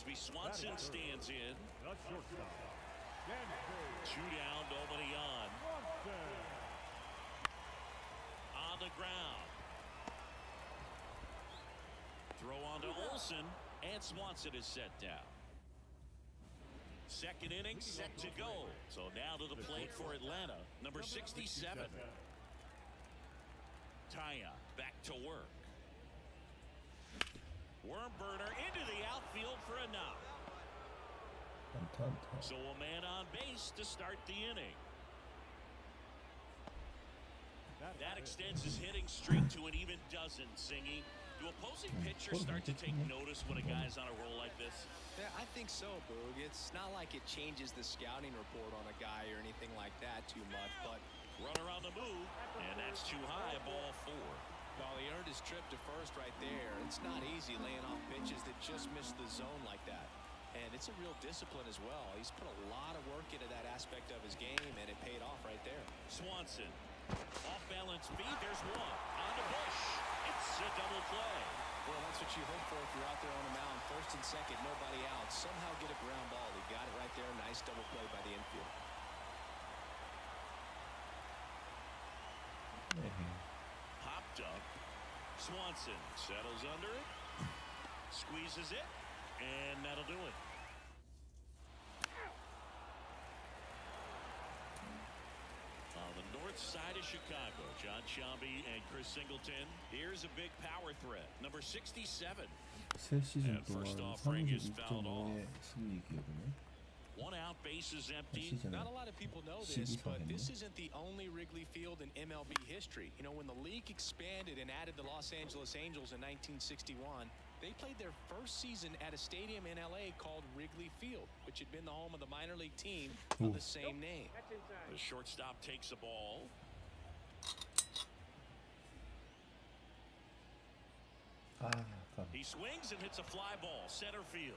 Dansby Swanson stands in. The shortstop. Dansby Two down, nobody on. On the ground. Throw on to Olson, and Swanson is set down. Second inning set to go. So now to the plate for Atlanta, number 67. Taya back to work. Worm burner into the outfield for a knock. So a man on base to start the inning. That extends his hitting streak to an even dozen, Zingy. Do opposing pitchers start to take notice when a guy's on a roll like this? Yeah, I think so, Boog. It's not like it changes the scouting report on a guy or anything like that too much, but... Runner on the move, and that's too high, ball well, he earned his trip to first right there. It's not easy laying off pitches that just miss the zone like that. And it's a real discipline as well. He's put a lot of work into that aspect of his game, and it paid off right there. Swanson, off balance feed, there's one. On to Bush. It's a double play. Well, that's what you hope for if you're out there on the mound. First and second, nobody out. Somehow get a ground ball. He got it right there. Nice double play by the infield. Popped up. Swanson settles under it, squeezes it, and that'll do it. On the north side of Chicago, John Chambi and Chris Singleton. Here's a big power threat, number 67. And first offering is fouled off. One out base is empty. Not a lot of people know this, but this isn't the only Wrigley Field in MLB history. You know, when the league expanded and added the Los Angeles Angels in 1961, they played their first season at a stadium in LA called Wrigley Field, which had been the home of the minor league team Ooh. of the same name. The shortstop takes the ball. Ah, he swings and hits a fly ball, center field.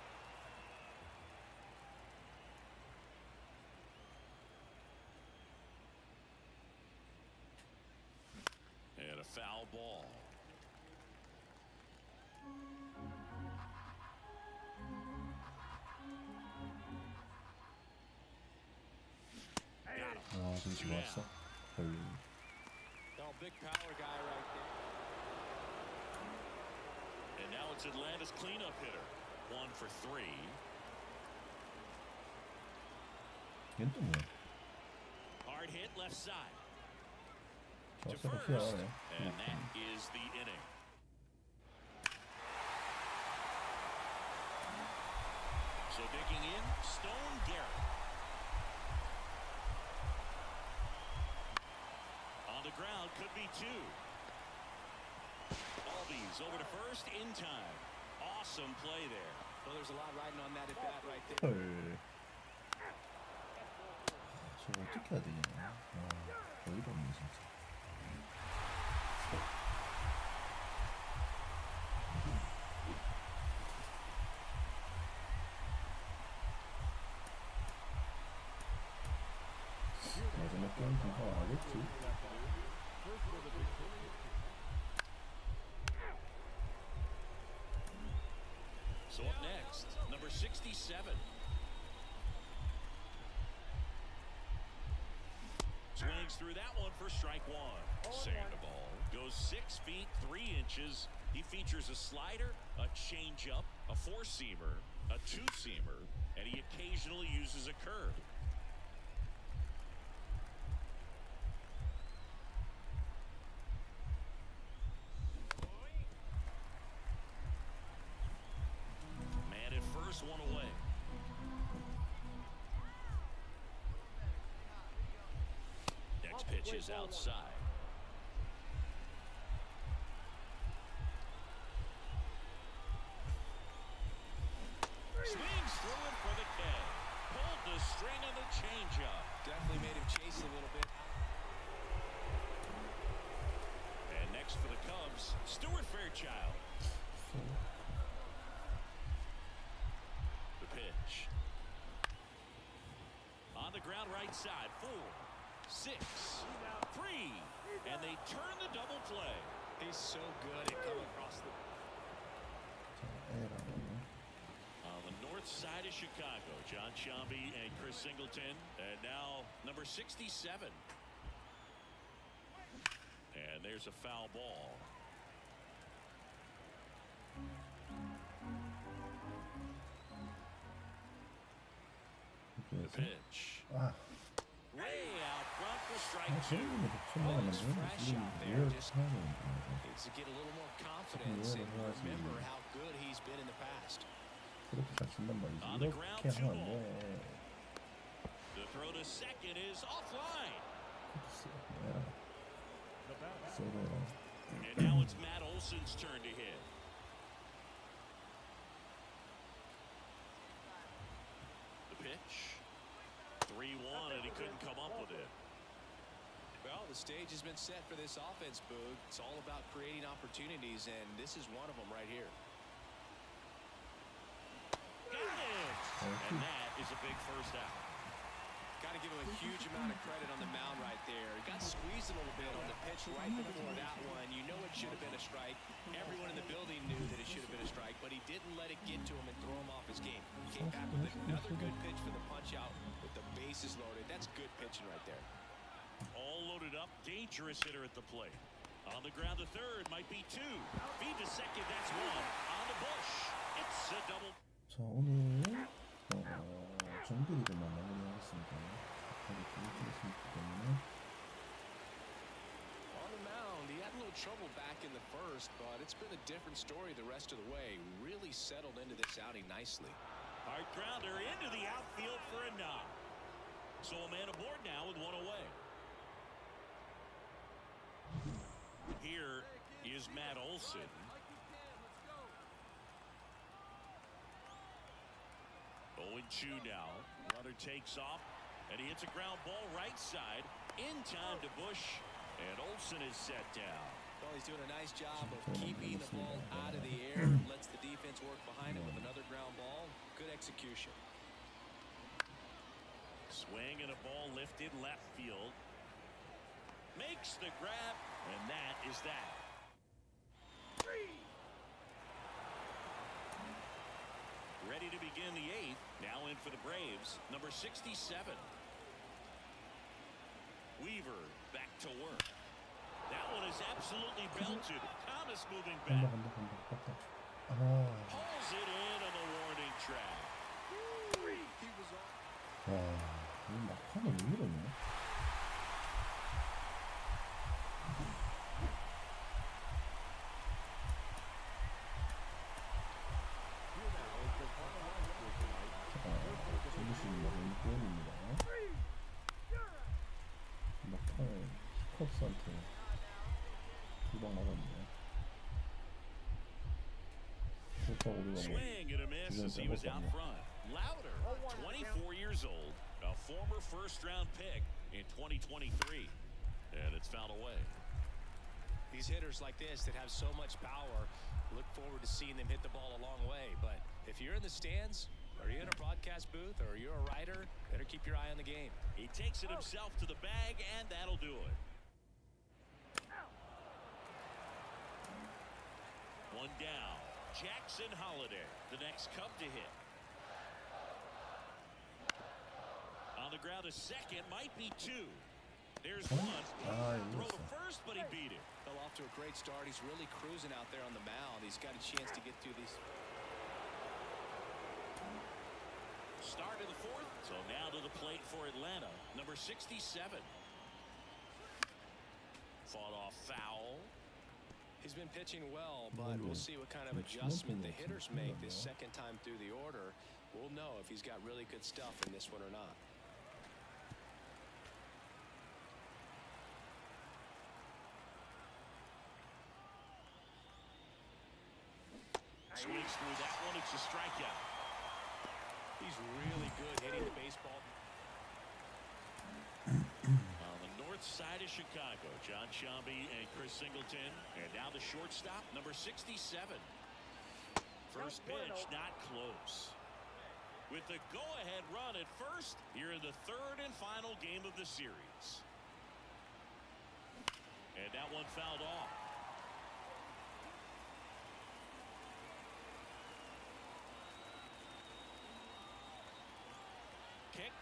foul ball. Got him. 아 되게 Two 좋았어 down. 별 Oh, big power guy right there. And now it's Atlanta's cleanup hitter. One for three. 이건 또 뭐야 Hard hit left side. To 좋았어 first. 피하네 And that is the inning. So digging in, Stone Garrett. On the ground, could be two. Albies over to first in time. Awesome play there. Well, there's a lot riding on that at bat right there. 헐 저거 어떻게 해야 되냐 아 어이가 없네 진짜 마지 so up next, number 67. Swings through that one for strike one. Sandoval goes six feet three inches. He features a slider, a changeup, a four seamer, a two seamer, and he occasionally uses a curve. Man at first, one away. Next pitch is outside. Swing changeup. Definitely made him chase a little bit. And next for the Cubs, Stuart Fairchild. The pitch. On the ground right side. Four, six, three. And they turn the double play. He's so good at coming across the... On the north side of Chicago, John Chomby and Chris Singleton. And now number 67. And there's a foul ball. pitch. Way out front for strike two. Oh, fresh out there. Just needs to get a little more confidence and remember how good he's been in the past. On the ground, two. The throw to second is offline. And now it's Matt Olson's turn to hit. The pitch. 3-1 and he couldn't come up with it. Well, the stage has been set for this offense, Boog. It's all about creating opportunities, and this is one of them right here. Got it! And that is a big first out. Got to give him a huge amount of credit on the mound right there. He got squeezed a little bit on the pitch right before that one. You know it should have been a strike. Everyone in the building knew that it should have been a strike, but he didn't let it get to him and throw him off his game. Came back with another good pitch for the punch out bases loaded. That's good pitching right there. All loaded up, dangerous hitter at the plate. On the ground to third, might be two. Feed to second, that's one. On the bush, it's a double. 자 오늘 어, 정글이들만 마무리하겠습니다. 각하게 보여드렸습니다 때문에 On the mound, he had a little trouble back in the first, but it's been a different story the rest of the way. Really settled into this outing nicely. Hard grounder into the outfield for a knock. So a man aboard now with one away. Here is Matt Olson. Owen Chu now. Runner takes off, and he hits a ground ball right side. In time to Bush, and Olson is set down. Well, he's doing a nice job of keeping the ball out of the air. Lets the defense work behind him with another ground ball. Good execution. Swing and a ball lifted left field. Makes the grab, and that is that. Three. Ready to begin the eighth. Now in for the Braves, number 67. Weaver back to work. That one is absolutely belted. Thomas moving back. Pulls it in on the warning track. Three. He was on. 막판을 왜 이러냐? 자, 조금씩 먹는 게임입니다. 막판 히컵스한테 두방 맞았네. 그렇다고 우리가 뭐 Swing and a miss as he was out front. Louder, 24 years old, former first round pick in 2023. And it's fouled away. These hitters like this that have so much power, look forward to seeing them hit the ball a long way. But if you're in the stands, or you're in a broadcast booth, or you're a writer, better keep your eye on the game. He takes it himself to the bag, and that'll do it. One down. Jackson Holiday, the next Cub to hit. the ground a second, might be two. There's one. Throw to first, but he beat it. Fell off to a great start. He's really cruising out there on the mound. He's got a chance to get through these. Start in the fourth. So now to the plate for Atlanta, number 67. Fought off foul. He's been pitching well, but we'll see what kind of adjustment the hitters make this second time through the order. We'll know if he's got really good stuff in this one or not. Through that one. It's a strikeout. He's really good hitting the baseball. On the north side of Chicago. John Chomby and Chris Singleton. And now the shortstop, number 67. First pitch, not close. With the go-ahead run at first, here in the third and final game of the series. And that one fouled off.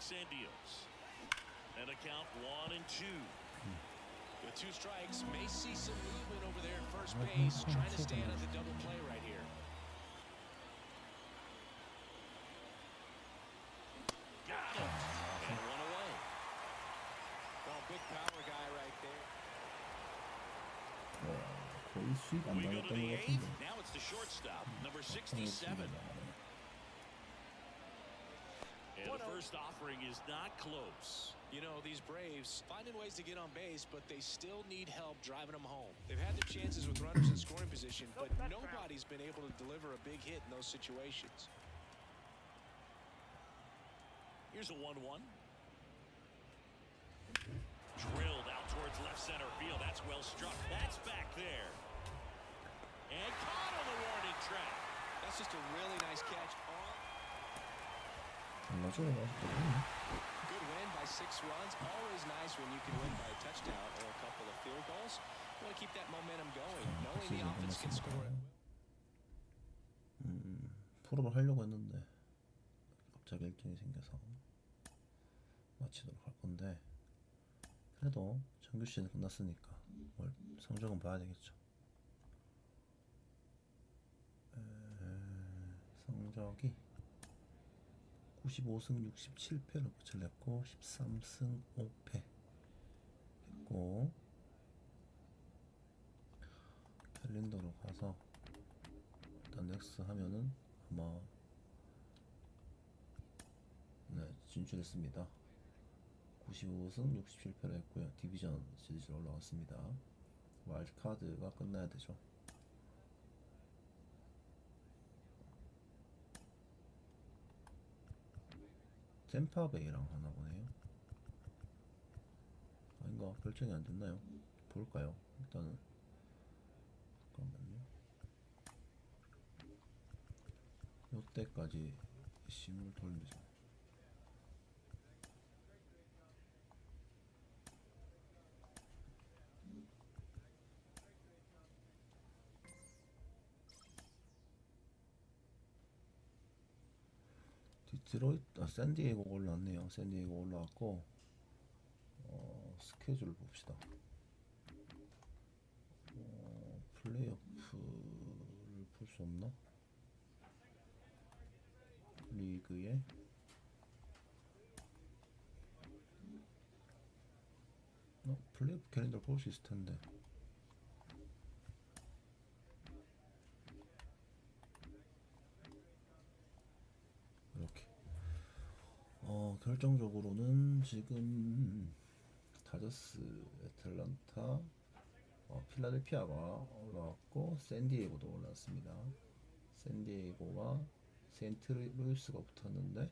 kicks and a count one and two. The two strikes, may see some movement over there at first base, trying to stand out the double play right here. Got him! And one away. Well, big power guy right there. We go to the eighth. Now it's the shortstop, number 67. First offering is not close. You know, these Braves finding ways to get on base, but they still need help driving them home. They've had their chances with runners in scoring position, but nobody's been able to deliver a big hit in those situations. Here's a 1 1. Drilled out towards left center field. That's well struck. That's back there. And caught on the warning track. That's just a really nice catch. On 안 맞아요. good win by six runs. Always nice when you can win by a touchdown or a couple of field goals. You want to keep that momentum going, knowing the offense can score it. 음, 풀업을 하려고 했는데 갑자기 일정이 생겨서 마치도록 할 건데 그래도 정규 시즌 끝났으니까 뭘 성적은 봐야 되겠죠. 에, 성적이 95승 67패로 끝을 냈고 13승 5패 했고 캘린더로 가서 일단 넥스 하면은 아마 네 진출했습니다. 95승 67패를 했고요. 디비전 시리즈로 올라갔습니다. 와일드 카드가 끝나야 되죠. 템파베이랑 하나 보네요. 아닌가 결정이 안 됐나요? 볼까요? 일단은 잠깐만요. 요때까지 심을 돌리자. 디트로이트, 아, 샌디에고 올라왔네요. 샌디에고 올라왔고, 어, 스케줄 봅시다. 어, 플레이오프를 볼 수 없나? 리그에 어, 플레이오프 캘린더 볼 수 있을 텐데. 이렇게. 어, 결정적으로는 지금 다저스, 애틀란타, 어, 필라델피아가 올라왔고 샌디에고도 올라왔습니다. 샌디에고와 세인트루이스가 붙었는데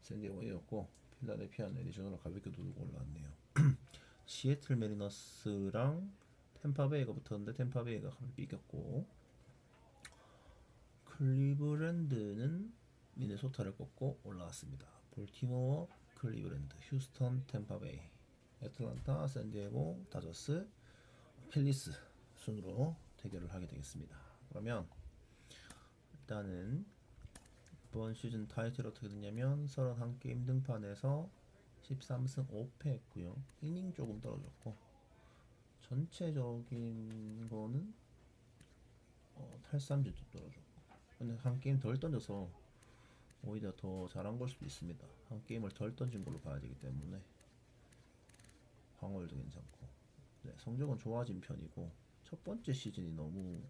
샌디에고가 이겼고 필라델피아는 애리조나로 가볍게 두고 올라왔네요. 시애틀 메리너스랑 템파베이가 붙었는데 템파베이가 가볍게 이겼고 클리브랜드는 미네소타를 꺾고 올라왔습니다. 볼티모어, 클리브랜드, 휴스턴, 템파베이, 애틀란타, 샌디에고, 다저스, 필리스 순으로 대결을 하게 되겠습니다. 그러면 일단은 이번 시즌 타이틀 어떻게 됐냐면 31게임 등판에서 13승 5패 했고요. 이닝 조금 떨어졌고 전체적인 거는 어, 탈삼진도 떨어졌고 근데 한 게임 덜 던져서 오히려 더 잘한 걸 수도 있습니다. 한 게임을 덜 던진 걸로 봐야 되기 때문에 방어율도 괜찮고 네, 성적은 좋아진 편이고 첫 번째 시즌이 너무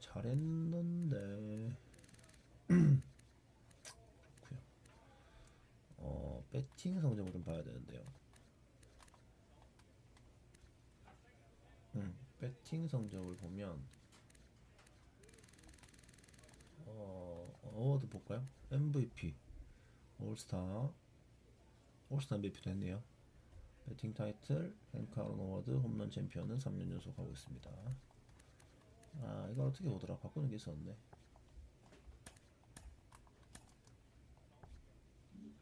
잘했는데 좋고요. 어 배팅 성적을 좀 봐야 되는데요. 음, 배팅 성적을 보면 어 어워드 볼까요? MVP 올스타 올스타 MVP도 했네요. 배팅 타이틀 헨카 아론 어워드 홈런 챔피언은 3년 연속 하고 있습니다. 아 이걸 어떻게 보더라 바꾸는 게 있었네.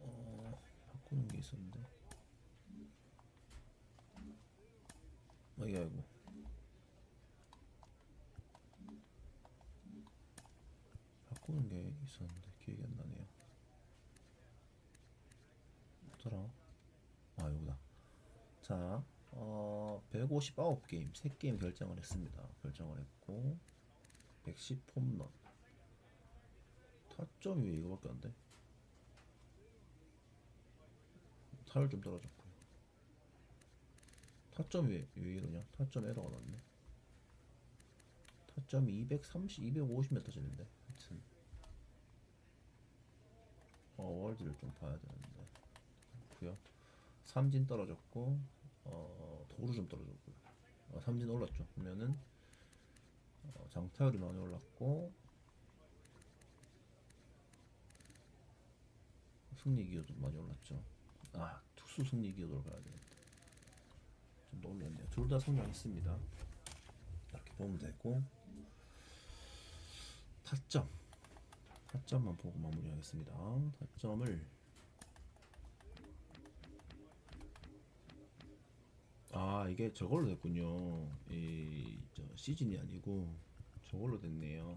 어 바꾸는 게 있었는데. 어 이게 아이고. 바꾸는 게 있었는데 기억이 안 나네요. 뭐더라? 아 여기다. 자, 어, 159게임, 3게임 결정을 했습니다. 결정을 했고, 110 홈런. 타점이 왜 이거밖에 안 돼? 타율 좀 떨어졌고. 타점이 왜, 왜 이러냐? 타점 에러가 났네. 타점이 230, 250m쯤인데. 하여튼. 어, 월드를 좀 봐야 되는데. 그렇고요 삼진 떨어졌고 어, 도루 좀 떨어졌고요. 어, 삼진 올랐죠. 보면은 어, 장타율이 많이 올랐고 승리 기여도 많이 올랐죠. 아 투수 승리 기여도를 봐야 되는데 좀 더 올랐네요. 둘 다 성장했습니다. 이렇게 보면 되고 타점 타점만 보고 마무리하겠습니다. 타점을 아 이게 저걸로 됐군요. 이 저 시즌이 아니고 저걸로 됐네요.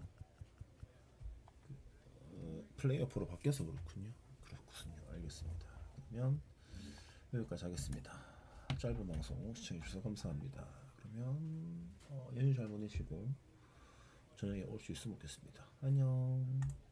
그, 어, 플레이오프로 바뀌어서 그렇군요. 그렇군요. 알겠습니다. 그러면 여기까지 하겠습니다. 짧은 방송 시청해주셔서 감사합니다. 그러면 어, 연휴 잘 보내시고 저녁에 올 수 있으면 좋겠습니다. 안녕.